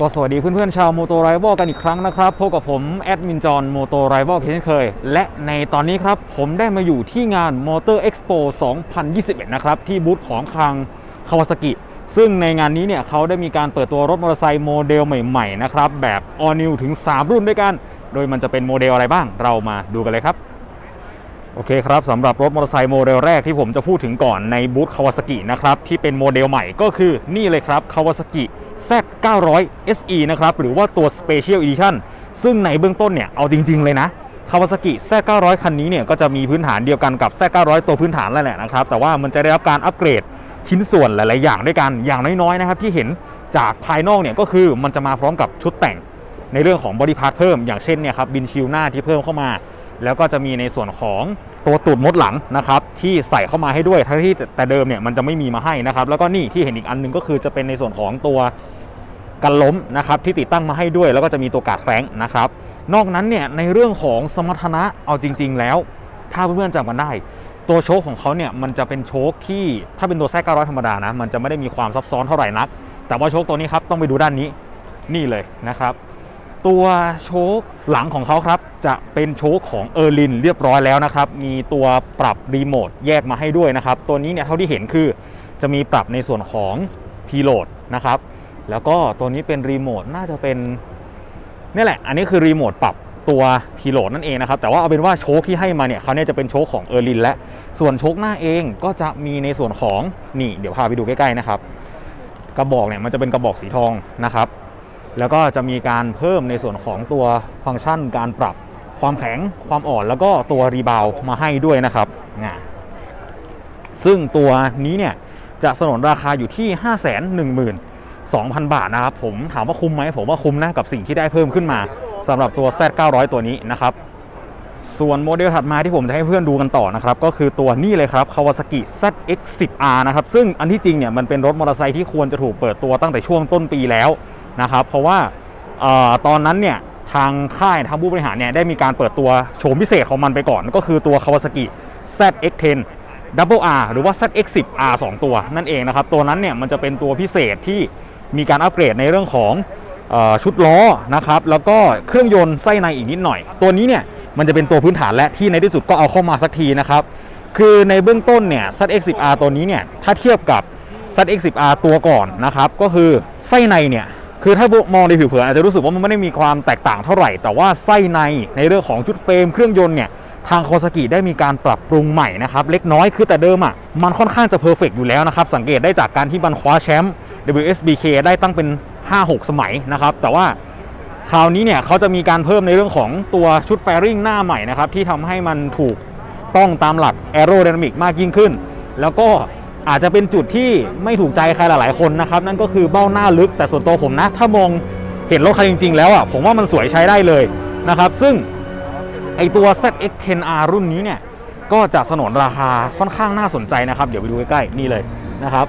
ก็สวัสดีเพื่อนๆชาวโมโตไรบอกันอีกครั้งนะครับพบกับผมแอดมินจอนโมโตไรบอเช่นเคย และในตอนนี้ครับ ผมได้มาอยู่ที่งาน Motor Expo 2021 นะครับ ที่บูธของทางคาวาซากิซึ่งในงานนี้เนี่ยเขาได้มีการเปิดตัวรถมอเตอร์ไซค์โมเดลใหม่ๆนะครับ แบบ All New ถึง 3 รุ่นด้วยกัน โดยมันจะเป็นโมเดลอะไรบ้างเรามาดูกันเลยครับ โอเคครับสำหรับรถมอเตอร์ไซค์โมเดลแรกที่ผมจะพูดถึงก่อนในบูธคาวาซากินะครับที่เป็นโมเดลใหม่ก็คือนี่เลยครับคาวาซากิ Z900 SE นะครับหรือว่าตัว Special Edition ซึ่งในเบื้องต้นเนี่ยเอาจริง ๆ เลยนะคาวาซากิ Z900 คันนี้เนี่ยก็จะมีพื้นฐานเดียวกันกับ Z900 ตัวพื้นฐานแล้วแหละนะครับแต่ว่ามันจะได้รับการอัปเกรดชิ้นส่วนหลาย ๆ อย่างด้วยกันอย่างน้อยๆนะครับที่เห็นจากภายนอกเนี่ยก็คือมันจะมาพร้อมกับชุดแต่งในเรื่องของบอดี้พาร์ทเพิ่มอย่างเช่นเนี่ยครับบินชิลหน้าที่เพิ่มเข้ามา แล้วก็จะมีในส่วนของตัวตูดมดหลังนะครับที่ใส่เข้ามาให้ด้วยทั้งที่แต่เดิมเนี่ยมันจะไม่มีมาให้นะครับ แล้วก็นี่ที่เห็นอีกอันหนึงก็คือจะเป็นในส่วนของตัวกันล้มนะครับที่ติดตั้งมาให้ด้วย แล้วก็จะมีตัวกาดแฟรงนะครับ นอกนั้นเนี่ยในเรื่องของสมรรถนะเอาจริง ๆ แล้ว ถ้าเพื่อนๆจำกันได้ ตัวโชคของเขาเนี่ยมันจะเป็นโชคที่ถ้าเป็นตัวแซก900ธรรมดานะมันจะไม่ได้มีความซับซ้อนเท่าไหร่นัก แต่ว่าโชคตัวนี้ครับต้องไปดูด้านนี้นี่เลยนะครับ ตัวโชคหลังของเขาครับ จะเป็นโชคของเออร์ลินเรียบร้อยแล้วนะครับ มีตัวปรับรีโมทแยกมาให้ด้วยนะครับ ตัวนี้เนี่ยเท่าที่เห็นคือจะมีปรับในส่วนของพีโหลดนะครับ แล้วก็ตัวนี้เป็นรีโมทน่าจะเป็นนี่แหละ อันนี้คือรีโมทปรับตัวพีโหลดนั่นเองนะครับ แต่ว่าเอาเป็นว่าโชคที่ให้มาเนี่ยเขาเนี่ยจะเป็นโชคของเออร์ลินและ ส่วนโชคหน้าเองก็จะมีในส่วนของนี่เดี๋ยวพาไปดูใกล้ๆนะครับ กระบอกเนี่ยมันจะเป็นกระบอกสีทองนะครับ แล้วก็จะมีการเพิ่มในส่วนของตัวฟังก์ชันการปรับความแข็งความอ่อนแล้วก็ตัวรีบาวมาให้ด้วยนะครับนะซึ่งตัวนี้เนี่ยจะสนนราคาอยู่ที่ 5 1 1 2 0 0 0 บาทนะครับผมถามว่าคุ้มไหมผมว่าคุ้มนะกับสิ่งที่ได้เพิ่มขึ้นมาสำหรับตัว Z900 ตัวนี้นะครับส่วนโมเดลถัดมาที่ผมจะให้เพื่อนดูกันต่อนะครับก็คือตัวนี้เลยครับ Kawasaki ZX10R นะครับซึ่งอันที่จริงเนี่ยมันเป็นรถมอเตอร์ไซค์ที่ควรจะถูกเปิดตัวตั้งแต่ช่วงต้นปีแล้ว นะครับ เพราะว่าออตอนนั้นเนี่ยทางค่ายทางผู้บริหารเนี่ยได้มีการเปิดตัวโฉมพิเศษของมันไปก่อน ก็คือตัว Kawasaki ZX10 Double R หรือว่า ZX10R 2 ตัวนั่นเองนะครับ ตัวนั้นเนี่ยมันจะเป็นตัวพิเศษที่มีการอัปเกรดในเรื่องของออชุดล้อนะครับแล้วก็เครื่องยนต์ไส้ในอีกนิดหน่อย ตัวนี้เนี่ยมันจะเป็นตัวพื้นฐานและที่ในที่สุดก็เอาเข้ามาสักทีนะครับ คือในเบื้องต้นเนี่ย ZX10R ตัวนี้เนี่ยถ้าเทียบกับ ZX10R ตัวก่อนนะครับก็คือไส้ในเนี่ย คือถ้ามองในผิวเผินอาจจะรู้สึกว่ามันไม่ได้มีความแตกต่างเท่าไหร่ แต่ว่าไส้ในในเรื่องของชุดเฟรมเครื่องยนต์เนี่ยทางโคสกิได้มีการปรับปรุงใหม่นะครับเล็กน้อยคือแต่เดิมอะมันค่อนข้างจะเพอร์เฟกอยู่แล้วนะครับ สังเกตได้จากการที่มันคว้าแชมป์ WSBK ได้ตั้งเป็น 5-6 สมัยนะครับ แต่ว่าคราวนี้เนี่ยเขาจะมีการเพิ่มในเรื่องของตัวชุดแฟริงหน้าใหม่นะครับที่ทำให้มันถูกต้องตามหลัก a อโร d y นามิกมากยิ่งขึ้น แล้วก็ อาจจะเป็นจุดที่ไม่ถูกใจใครหลายๆคนนะครับ นั่นก็คือเบ้าหน้าลึกแต่ส่วนตัวผมนะ ถ้ามองเห็นรถคันจริง ๆ แล้วอะผมว่ามันสวยใช้ได้เลยนะครับ ซึ่งไอตัว ZX10R รุ่นนี้เนี่ย ก็จะสนนราคาค่อนข้างน่าสนใจนะครับ เดี๋ยวไปดูใกล้ๆนี่เลยนะครับ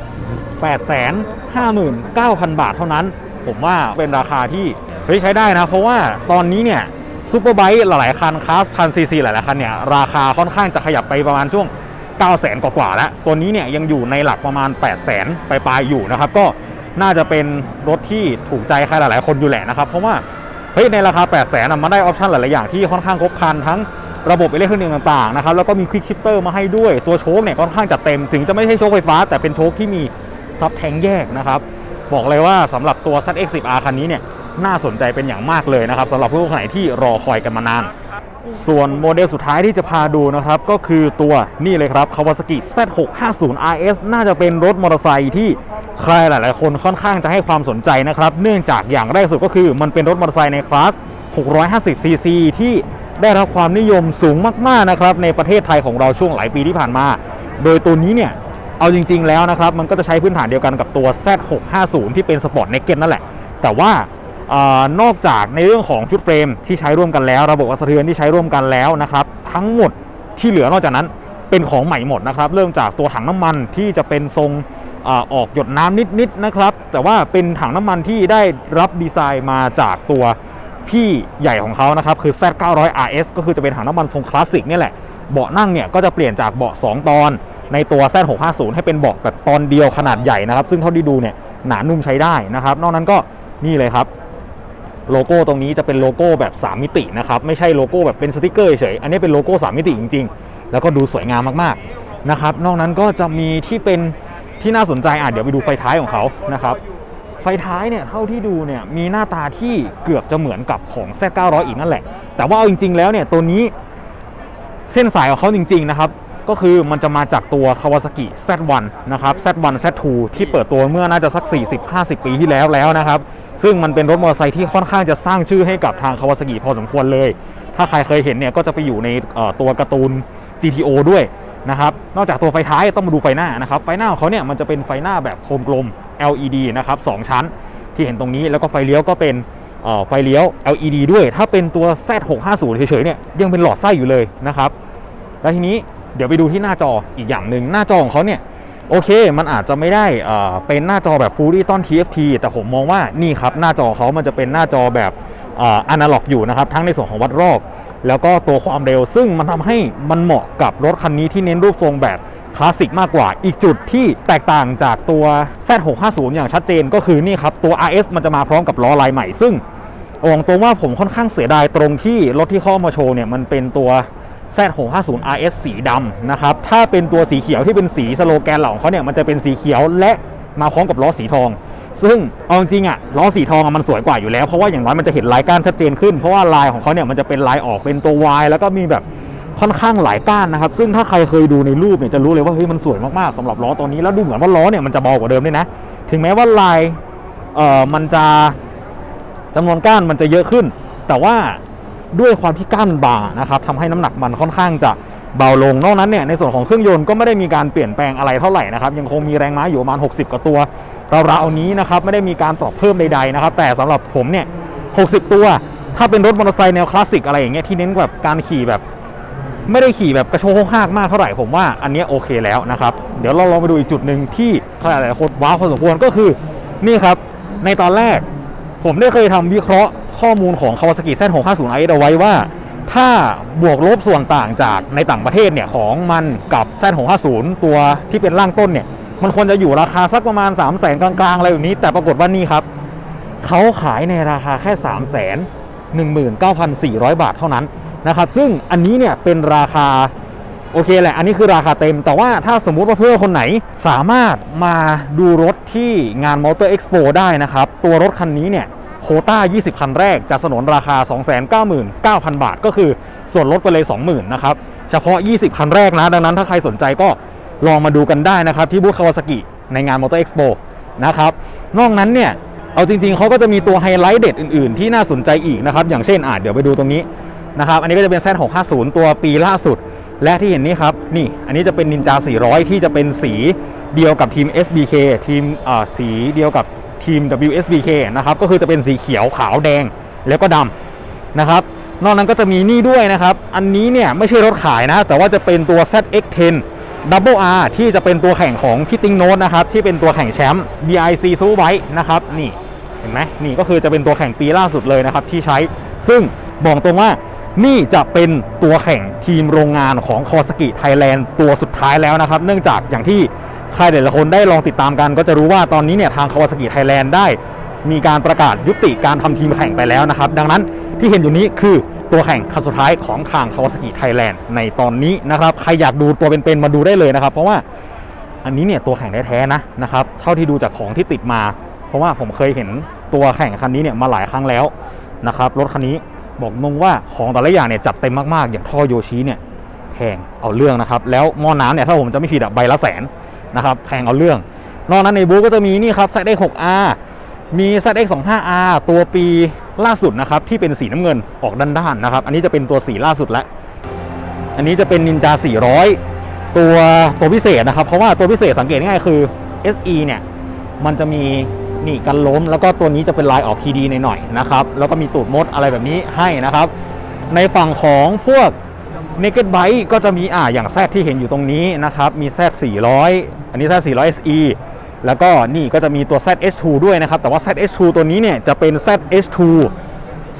859,000 บาทเท่านั้น ผมว่าเป็นราคาที่เฮ้ยใช้ได้นะ เพราะว่าตอนนี้เนี่ยซูเปอร์ไบค์หลายๆคันคลาสพันซีซีหลายๆคันเนี่ย ราคาค่อนข้างจะขยับไปประมาณช่วง 9 0 0 0กว่าๆแล้ว ตัวนี้เนี่ยยังอยู่ในหลักประมาณ 8 0 0 0ปลายๆอยู่นะครับ ก็น่าจะเป็นรถที่ถูกใจใครหลายๆคนอยู่แหละนะครับ เพราะว่าเฮ้ยในราคา 8 0 0 0 0นมันได้ออปชันหลายๆอย่างที่ค่อนข้างครบครันทั้งระบบอิเล็กทรอนิกส์ต่างๆนะครับแล้วก็มีควิกชิปเตอร์มาให้ด้วยตัวโชคเนี่ยค่อนข้างจะเต็มถึงจะไม่ใช่โชคไฟฟ้า แต่เป็นโชคที่มีซับแทงแยกนะครับบอกเลยว่าสำหรับตัว ZX10R คันนี้เนี่ยน่าสนใจเป็นอย่างมากเลยนะครับสำหรับผู้คนไหนที่รอคอยกันมานาน ส่วนโมเดลสุดท้ายที่จะพาดูนะครับ ก็คือตัวนี่เลยครับ Kawasaki Z650RS น่าจะเป็นรถมอเตอร์ไซค์ที่ใครหลาย ๆ คนค่อนข้างจะให้ความสนใจนะครับ เนื่องจากอย่างแรกสุดก็คือ มันเป็นรถมอเตอร์ไซค์ในคลาส 650cc ที่ได้รับความนิยมสูงมาก ๆ นะครับ ในประเทศไทยของเราช่วงหลายปีที่ผ่านมา โดยตัวนี้เนี่ย เอาจริง ๆ แล้วนะครับ มันก็จะใช้พื้นฐานเดียวกันกับตัว Z650 ที่เป็นสปอร์ตเนกเก็ตนั่นแหละ แต่ว่า นอกจากในเรื่องของชุดเฟรมที่ใช้ร่วมกันแล้ว ระบบอัดสะเทือนที่ใช้ร่วมกันแล้วนะครับ ทั้งหมดที่เหลือนอกจากนั้นเป็นของใหม่หมดนะครับ เริ่มจากตัวถังน้ำมันที่จะเป็นทรงอออกหยดน้ำนิดๆนะครับ แต่ว่าเป็นถังน้ำมันที่ได้รับดีไซน์มาจากตัวพี่ใหญ่ของเขานะครับคือ Z900 RS ก็คือจะเป็นถังน้ำมันทรงคลาสสิกนี่แหละ เบาะนั่งเนี่ยก็จะเปลี่ยนจากเบาะ 2 ตอน ในตัว Z650 ให้เป็นเบาะแบบตอนเดียวขนาดใหญ่นะครับ ซึ่งเท่าที่ดูเนี่ยหนานุ่มใช้ได้นะครับ นอกนั้นก็นี่เลยครับ โลโก้ตรงนี้จะเป็นโลโก้แบบ 3 มิตินะครับ ไม่ใช่โลโก้แบบเป็นสติกเกอร์เฉย อันนี้เป็นโลโก้ 3 มิติจริง ๆ แล้วก็ดูสวยงามมากๆนะครับ นอกนั้นก็จะมีที่เป็นที่น่าสนใจอะเดี๋ยวไปดูไฟท้ายของเขานะครับ ไฟท้ายเนี่ยเท่าที่ดูเนี่ยมีหน้าตาที่เกือบจะเหมือนกับของ Z900 อีกนั่นแหละ แต่ว่าเอาจริง ๆ แล้วเนี่ยตัวนี้เส้นสายของเขาจริง ๆ นะครับ ก็คือมันจะมาจากตัว Kawasaki Z1 นะครับ Z1 Z2 ที่เปิดตัวเมื่อน่าจะสัก 40-50 ปีที่แล้วแล้วนะครับ ซึ่งมันเป็นรถมอเตอร์ไซค์ที่ค่อนข้างจะสร้างชื่อให้กับทาง Kawasaki พอสมควรเลย ถ้าใครเคยเห็นเนี่ยก็จะไปอยู่ในตัวการ์ตูน GTO ด้วยนะครับ นอกจากตัวไฟท้ายต้องมาดูไฟหน้านะครับ ไฟหน้าของเขาเนี่ยมันจะเป็นไฟหน้าแบบโคมกลม LED นะครับสองชั้นที่เห็นตรงนี้แล้วก็ไฟเลี้ยวก็เป็นไฟเลี้ยว LED ด้วย ถ้าเป็นตัว Z650 เฉยๆเนี่ยยังเป็นหลอดไส้อยู่เลยนะครับ แล้วทีนี้ เดี๋ยวไปดูที่หน้าจออีกอย่างหนึ่งหน้าจอของเขาเนี่ยโอเค มันอาจจะไม่ได้เป็นหน้าจอแบบ Full Digital TFT แต่ผมมองว่านี่ครับหน้าจอเขามันจะเป็นหน้าจอแบบอนาล็อกอยู่นะครับ ทั้งในส่วนของวัดรอบ แล้วก็ตัวความเร็ว ซึ่งมันทำให้มันเหมาะกับรถคันนี้ที่เน้นรูปทรงแบบคลาสสิกมากกว่า อีกจุดที่แตกต่างจากตัว Z650 อย่างชัดเจนก็คือนี่ครับ ตัว RS มันจะมาพร้อมกับล้อลายใหม่ ซึ่งบอกตรงว่าผมค่อนข้างเสียดายตรงที่รถที่เข้ามาโชว์เนี่ยมันเป็นตัว Z650 RS สีดำนะครับ ถ้าเป็นตัวสีเขียวที่เป็นสีสโลแกนเหล่าของเขาเนี่ย มันจะเป็นสีเขียวและมาพร้อมกับล้อสีทอง ซึ่งเอาจริงอะล้อสีทองอะมันสวยกว่าอยู่แล้ว เพราะว่าอย่างน้อยมันจะเห็นลายก้านชัดเจนขึ้น เพราะว่าลายของเขาเนี่ยมันจะเป็นลายออกเป็นตัว Y แล้วก็มีแบบค่อนข้างหลายก้านนะครับ ซึ่งถ้าใครเคยดูในรูปเนี่ยจะรู้เลยว่าเฮ้ยมันสวยมากๆสำหรับล้อตัวนี้ แล้วดูเหมือนว่าล้อเนี่ยมันจะเบากว่าเดิมด้วยนะ ถึงแม้ว่าลายเอ่อมันจะจำนวนก้านมันจะเยอะขึ้น แต่ว่า ด้วยความที่ก้านมันบาะนะครับทำให้น้ำหนักมันค่อนข้างจะเบาลงนอกนั้นเนี่ยในส่วนของเครื่องยนต์ก็ไม่ได้มีการเปลี่ยนแปลงอะไรเท่าไหร่นะครับยังคงมีแรงม้าอยู่ประมาณ 60 กว่าตัวราวๆนี้นะครับไม่ได้มีการปรับเพิ่มใดๆนะครับแต่สำหรับผมเนี่ย 60 ตัว ถ้าเป็นรถมอเตอร์ไซค์แนวคลาสสิกอะไรอย่างเงี้ยที่เน้นแบบการขี่แบบ ไม่ได้ขี่แบบกระโชกหากมากเท่าไหร่ผมว่าอันนี้โอเคแล้วนะครับเดี๋ยวเราลองไปดูอีกจุดหนึ่งที่หลายๆคนว้าวพอสมควรก็คือนี่ครับในตอนแรกผมได้เคยทำวิเคราะห์ ข้อมูลของ Kawasaki Z650 i เอาไว้ว่า ถ้าบวกลบส่วนต่างจากในต่างประเทศเนี่ยของมันกับ Z650 ตัวที่เป็นร่างต้นเนี่ยมันควรจะอยู่ราคาสักประมาณ 3 0 0แสนกลางๆอะไรแบบนี้ แต่ปรากฏว่านี่ครับเขาขายในราคาแค่3 1 9 4 0 0 บาทเท่านั้นนะครับ ซึ่งอันนี้เนี่ยเป็นราคาโอเคแหละ อันนี้คือราคาเต็ม แต่ว่าถ้าสมมุติว่าเพื่อนคนไหนสามารถมาดูรถที่งาน Motor Expo ได้นะครับ ตัวรถคันนี้เนี่ย โคต้า 20 คันแรกจะสนนราคา 299,000 บาท ก็คือส่วนลดไปเลย 20,000นะครับ เฉพาะ 20 คันแรกนะ ดังนั้นถ้าใครสนใจก็ลองมาดูกันได้นะครับ ที่บูธคาวาซากิในงาน Motor Expo นะครับ นอกนั้นเนี่ย เอาจริงๆ เขาก็จะมีตัวไฮไลท์เด็ดอื่นๆ ที่น่าสนใจอีกนะครับ อย่างเช่นอะเดี๋ยวไปดูตรงนี้นะครับ อันนี้ก็จะเป็น Z650 ตัวปีล่าสุด และที่เห็นนี้ครับ นี่ อันนี้จะเป็นนินจา 400 ที่จะเป็นสีเดียวกับทีม SBK ทีมอ่าสีเดียวกับ ทีม WSBK นะครับก็คือจะเป็นสีเขียวขาวแดงแล้วก็ดำนะครับนอกนั้นก็จะมีนี่ด้วยนะครับ อันนี้เนี่ยไม่ใช่รถขายนะ แต่ว่าจะเป็นตัว ZX10 Double R ที่จะเป็นตัวแข่งของพี่ติ้งโนตนะครับที่เป็นตัวแข่งแชมป์ BIC Superbike นะครับนี่เห็นไหมนี่ก็คือจะเป็นตัวแข่งปีล่าสุดเลยนะครับที่ใช้ ซึ่งบอกตรงว่านี่จะเป็นตัวแข่งทีมโรงงานของคอสกิไทยแลนด์ตัวสุดท้ายแล้วนะครับ เนื่องจากอย่างที่ ใครหลายๆคนได้ลองติดตามกัน ก็จะรู้ว่าตอนนี้เนี่ยทางคาวาสกิไทยแลนด์ได้มีการประกาศยุติการทำทีมแข่งไปแล้วนะครับ ดังนั้นที่เห็นอยู่นี้คือตัวแข่งคันสุดท้ายของทางคาวาสกิไทยแลนด์ในตอนนี้นะครับ ใครอยากดูตัวเป็นๆมาดูได้เลยนะครับ เพราะว่าอันนี้เนี่ยตัวแข่งแท้ๆนะนะครับ เท่าที่ดูจากของที่ติดมา เพราะว่าผมเคยเห็นตัวแข่งคันนี้เนี่ยมาหลายครั้งแล้วนะครับ รถคันนี้บอกงงว่าของแต่ละอย่างเนี่ยจัดเต็มมากๆ อย่างท่อโยชิเนี่ยแพงเอาเรื่องนะครับ แล้วหม้อน้ำเนี่ยถ้าผมจะไม่ผิดอะใบละแสน นะครับแพงเอาเรื่อง นอกนั้นในบูธก็จะมีนี่ครับ ZX6R มี ZX25R ตัวปีล่าสุดนะครับที่เป็นสีน้ำเงินออกด้านๆนะครับ อันนี้จะเป็นตัวสีล่าสุดแล้ว อันนี้จะเป็นนินจา 400 ตัวตัวพิเศษนะครับ เพราะว่าตัวพิเศษสังเกตง่ายคือ SE เนี่ยมันจะมีนี่กันล้ม แล้วก็ตัวนี้จะเป็นลายออก PD ในหน่อยๆนะครับ แล้วก็มีตูดมดอะไรแบบนี้ให้นะครับ ในฝั่งของพวก Naked Bike ก็จะมีอ่าอย่างแซที่เห็นอยู่ตรงนี้นะครับ มีแซ400 อันนี้แซ400 SE แล้วก็นี่ก็จะมีตัว ZH2 ด้วยนะครับ แต่ว่า ZH2 ตัวนี้เนี่ยจะเป็น ZH2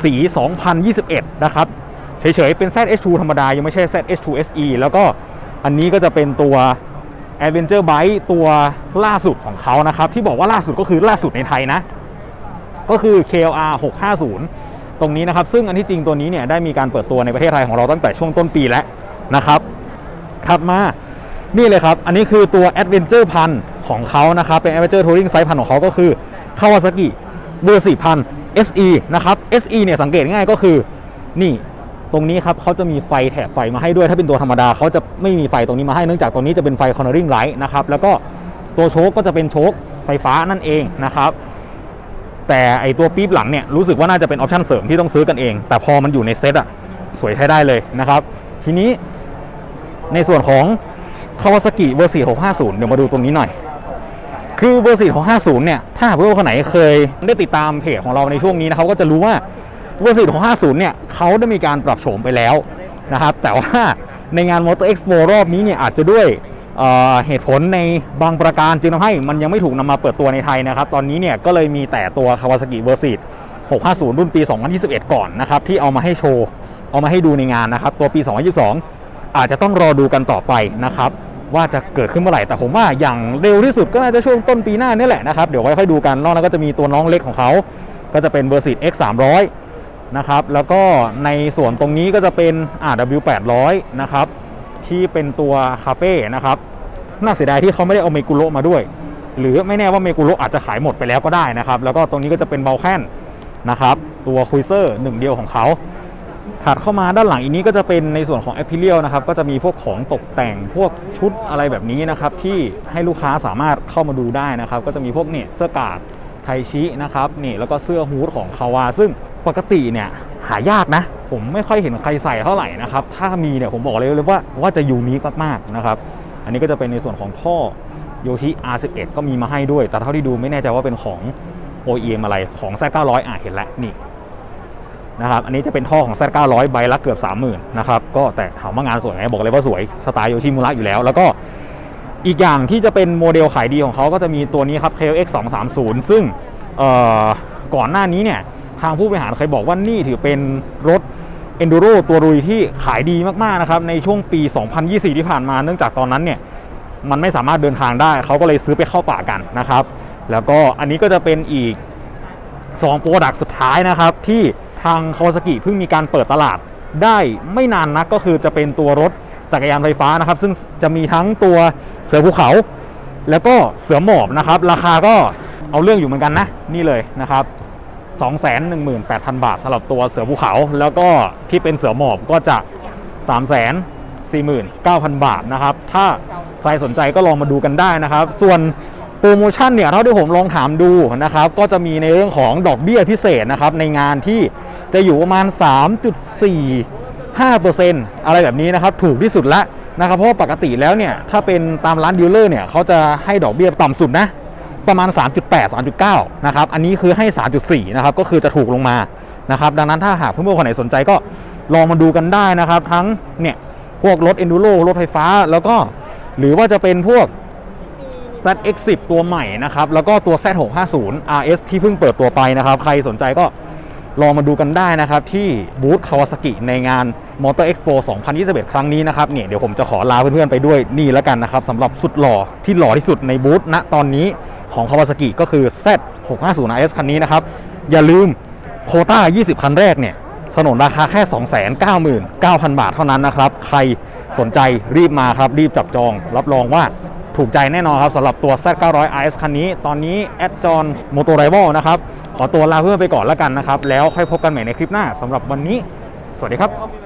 สี 2021 นะครับ เฉยๆ เป็น ZH2 ธรรมดา ยังไม่ใช่ ZH2 SE แล้วก็อันนี้ก็จะเป็นตัว Adventure Bike ตัวล่าสุดของเขานะครับ ที่บอกว่าล่าสุดก็คือล่าสุดในไทยนะ ก็คือ KLR 650 ตรงนี้นะครับ ซึ่งอันที่จริงตัวนี้เนี่ยได้มีการเปิดตัวในประเทศไทยของเราตั้งแต่ช่วงต้นปีแล้วนะครับถัดมานี่เลยครับ อันนี้คือตัว Adventure พันของเขานะครับ เป็น Adventure Touring Size พันของเขาก็คือ Kawasaki เบอร์4,000 SE นะครับ SE เนี่ยสังเกตง่ายก็คือนี่ตรงนี้ครับเขาจะมีไฟแถบไฟมาให้ด้วยถ้าเป็นตัวธรรมดาเขาจะไม่มีไฟตรงนี้มาให้เนื่องจากตรงนี้จะเป็นไฟ cornering light นะครับแล้วก็ตัวโชคก็จะเป็นโชคไฟฟ้านั่นเองนะครับ แต่ไอตัวปี๊บหลังเนี่ยรู้สึกว่าน่าจะเป็นออปชั่นเสริมที่ต้องซื้อกันเอง แต่พอมันอยู่ในเซตอะสวยใช้ได้เลยนะครับ ทีนี้ในส่วนของ Kawasaki เบอร์4650 เดี๋ยวมาดูตรงนี้หน่อย คือเบอร์4650 เนี่ย ถ้าหากว่าคนไหนเคยได้ติดตามเพจของเราในช่วงนี้นะครับก็จะรู้ว่าเบอร์4650 เนี่ยเขาได้มีการปรับโฉมไปแล้วนะครับ แต่ว่าในงาน Motor Expo รอบนี้เนี่ยอาจจะด้วย เเหตุผลในบางประการจึงทำให้มันยังไม่ถูกนำมาเปิดตัวในไทยนะครับ ตอนนี้เนี่ยก็เลยมีแต่ตัว Kawasaki เบอร์650 รุ่นปี 2021 ก่อนนะครับ ที่เอามาให้โชว์ เอามาให้ดูในงานนะครับ ตัวปี 2022 อาจจะต้องรอดูกันต่อไปนะครับ ว่าจะเกิดขึ้นเมื่อไหร่ แต่ผมว่าอย่างเร็วที่สุดก็น่าจะช่วงต้นปีหน้านี่แหละนะครับ เดี๋ยวไว้ค่อยดูกันนอกนั้นก็จะมีตัวน้องเล็กของเขา ก็จะเป็นเบอร์สิ X 300นะครับ แล้วก็ในส่วนตรงนี้ก็จะเป็น RW 800นะครับ ที่เป็นตัวคาเฟ่นะครับน่าเสียดายที่เขาไม่ได้เอาเมกุโรมาด้วย หรือไม่แน่ว่าเมกุโรอาจจะขายหมดไปแล้วก็ได้นะครับ แล้วก็ตรงนี้ก็จะเป็นเบลแคนนะครับตัวคุยเซอร์หนึ่งเดียวของเขาถัดเข้ามาด้านหลังอีกนี้ก็จะเป็นในส่วนของแอป i ิเลียนะครับก็จะมีพวกของตกแต่งพวกชุดอะไรแบบนี้นะครับ ที่ให้ลูกค้าสามารถเข้ามาดูได้นะครับ ก็จะมีพวกเนี่ยเสื้อกาดไทชินะครับนี่แล้วก็เสื้อฮูดของคาวาซึ่ง ปกติเนี่ยหายากนะ ผมไม่ค่อยเห็นใครใส่เท่าไหร่นะครับ ถ้ามีเนี่ยผมบอกเลยเลยว่าว่าจะยูนิคมากๆนะครับ อันนี้ก็จะเป็นในส่วนของท่อโยชิ R11 ก็มีมาให้ด้วย แต่เท่าที่ดูไม่แน่ใจว่าเป็นของ OEM อะไรของ Z900 อะเห็นแล้วนี่นะครับอันนี้จะเป็นท่อของ Z900 ใบละเกือบ 30,000นะครับก็แต่ถามว่างานสวยไหมบอกเลยว่าสวยสไตล์โยชิมุระอยู่แล้ว แล้วก็อีกอย่างที่จะเป็นโมเดลขายดีของเขาก็จะมีตัวนี้ครับ KLX 230ซึ่งเอ่อก่อนหน้านี้เนี่ย ทางผู้บริหารเคยบอกว่านี่ถือเป็นรถ Enduro ตัวรุยที่ขายดีมากๆนะครับในช่วงปี 2024 ที่ผ่านมาเนื่องจากตอนนั้นเนี่ยมันไม่สามารถเดินทางได้ เขาก็เลยซื้อไปเข้าป่ากันนะครับ แล้วก็อันนี้ก็จะเป็นอีก2โปรดักต์สุดท้ายนะครับ ที่ทางคาวาซากิเพิ่งมีการเปิดตลาดได้ไม่นานนักก็คือจะเป็นตัวรถจักรยานไฟฟ้านะครับ ซึ่งจะมีทั้งตัวเสือภูเขา แล้วก็เสือหมอบนะครับ ราคาก็เอาเรื่องอยู่เหมือนกันนะ นี่เลยนะครับ 218,000 บาทสำหรับตัวเสือภูเขา แล้วก็ที่เป็นเสือหมอบก็จะ 349,000 บาทนะครับ ถ้าใครสนใจก็ลองมาดูกันได้นะครับ ส่วนโปรโมชั่นเนี่ยเท่าที่ผมลองถามดูนะครับ ก็จะมีในเรื่องของดอกเบี้ยพิเศษนะครับ ในงานที่จะอยู่ประมาณ 3.45%อะไรแบบนี้นะครับ ถูกที่สุดละนะครับเพราะปกติแล้วเนี่ยถ้าเป็นตามร้านดีลเลอร์เนี่ยเขาจะให้ดอกเบี้ยต่ำสุดนะ ประมาณ 3.8 3.9 นะครับ อันนี้คือให้ 3.4 นะครับ ก็คือจะถูกลงมา นะครับ ดังนั้นถ้าหากเพื่อนๆคนไหนสนใจก็ลองมาดูกันได้นะครับ ทั้งเนี่ยพวกรถ Enduro รถไฟฟ้า แล้วก็หรือว่าจะเป็นพวก ZX10 ตัวใหม่นะครับ แล้วก็ตัว Z650 RS ที่เพิ่งเปิดตัวไปนะครับ ใครสนใจก็ ลองมาดูกันได้นะครับ ที่บูธคาวาซากิในงาน Motor Expo 2021 ครั้งนี้นะครับเนี่ยเดี๋ยวผมจะขอลาเพื่อนๆไปด้วยนี่แล้วกันนะครับสำหรับสุดหล่อที่หล่อที่สุดในบูธณตอนนี้ของคาวาซากิก็คือ Z650 RS คันนี้นะครับ อย่าลืมโคต้า 20 คันแรกเนี่ยสนนราคาแค่ 299,000 บาทเท่านั้นนะครับ ใครสนใจรีบมาครับ รีบจับจอง รับรองว่า ถูกใจแน่นอนครับสำหรับตัว Z900 RS คันนี้ ตอนนี้แอดจอนโมโตไรวลนะครับ ขอตัวลาเพื่อนไปก่อนแล้วกันนะครับ แล้วค่อยพบกันใหม่ในคลิปหน้าสำหรับวันนี้ สวัสดีครับ